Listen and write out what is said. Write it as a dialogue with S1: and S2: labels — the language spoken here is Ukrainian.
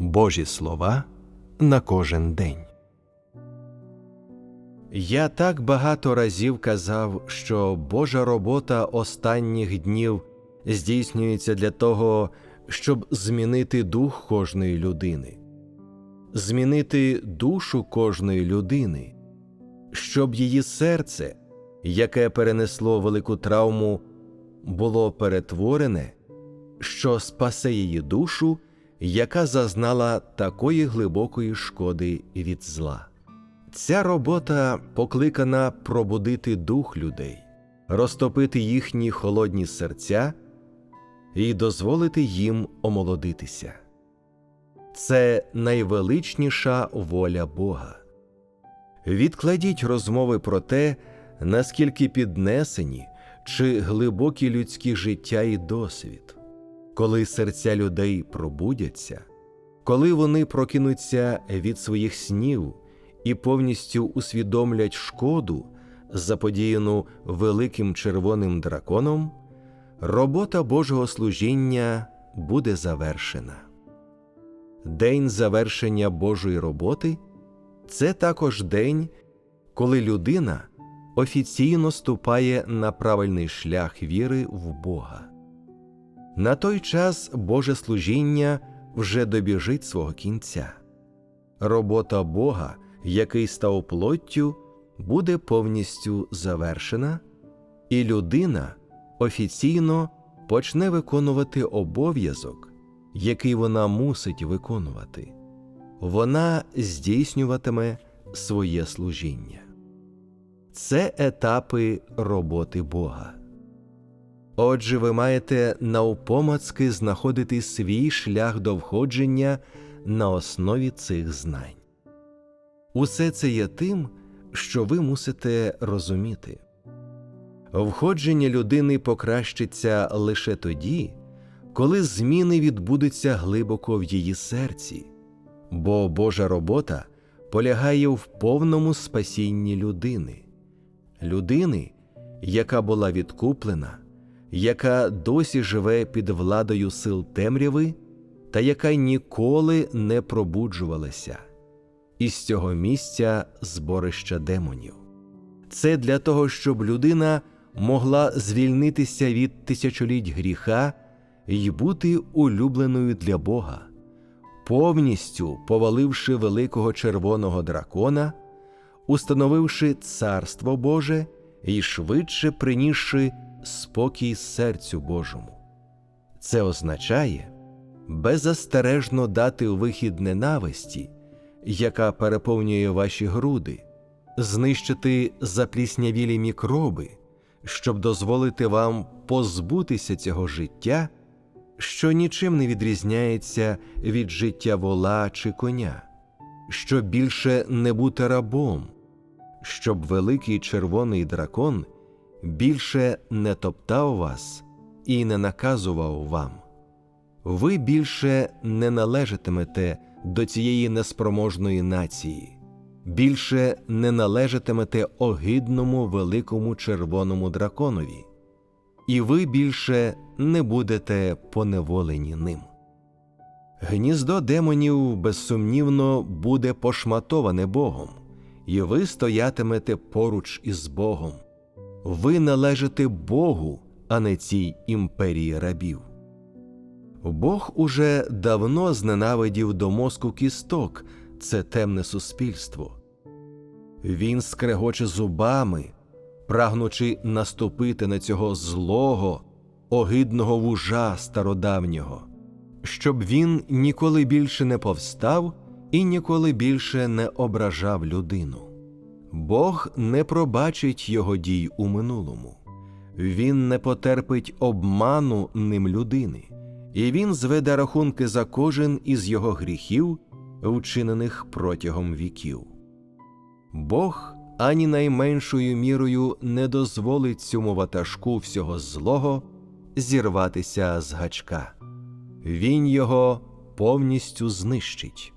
S1: Божі слова на кожен день. Я так багато разів казав, що Божа робота останніх днів здійснюється для того, щоб змінити дух кожної людини, змінити душу кожної людини, щоб її серце, яке перенесло велику травму, було перетворене, що спасе її душу, яка зазнала такої глибокої шкоди від зла. Ця робота покликана пробудити дух людей, розтопити їхні холодні серця і дозволити їм омолодитися. Це найвеличніша воля Бога. Відкладіть розмови про те, наскільки піднесені чи глибокі людські життя і досвід, коли серця людей пробудяться, коли вони прокинуться від своїх снів і повністю усвідомлять шкоду, заподіяну великим червоним драконом, робота Божого служіння буде завершена. День завершення Божої роботи це також день, коли людина офіційно ступає на правильний шлях віри в Бога. На той час Боже служіння вже добіжить свого кінця. Робота Бога, який став плоттю, буде повністю завершена, і людина офіційно почне виконувати обов'язок, який вона мусить виконувати. Вона здійснюватиме своє служіння. Це етапи роботи Бога. Отже, ви маєте навпомацки знаходити свій шлях до входження на основі цих знань. Усе це є тим, що ви мусите розуміти. Входження людини покращиться лише тоді, коли зміни відбудуться глибоко в її серці, бо Божа робота полягає в повному спасінні людини, людини, яка була відкуплена, яка досі живе під владою сил темряви та яка ніколи не пробуджувалася із цього місця зборища демонів. Це для того, щоб людина могла звільнитися від тисячоліть гріха і бути улюбленою для Бога, повністю поваливши великого червоного дракона, установивши Царство Боже і швидше принісши спокій серцю Божому. Це означає беззастережно дати вихід ненависті, яка переповнює ваші груди, знищити запліснявілі мікроби щоб дозволити вам позбутися цього життя, що нічим не відрізняється від життя вола чи коня, щоб більше не бути рабом, щоб великий червоний дракон більше не топтав вас і не наказував вам. Ви більше не належатимете до цієї неспроможної нації більше не належатимете огидному великому червоному драконові, і ви більше не будете поневолені ним. Гніздо демонів безсумнівно буде пошматоване Богом, і ви стоятимете поруч із Богом. Ви належите Богу, а не цій імперії рабів. Бог уже давно зненавидів до мозку кісток це темне суспільство. Він скрегоче зубами, прагнучи наступити на цього злого, огидного вужа стародавнього, щоб він ніколи більше не повстав і ніколи більше не ображав людину. Бог не пробачить його дій у минулому, він не потерпить обману ним людини, і він зведе рахунки за кожен із його гріхів вчинених протягом віків. Бог ані найменшою мірою не дозволить цьому ватажку всього злого зірватися з гачка, він його повністю знищить.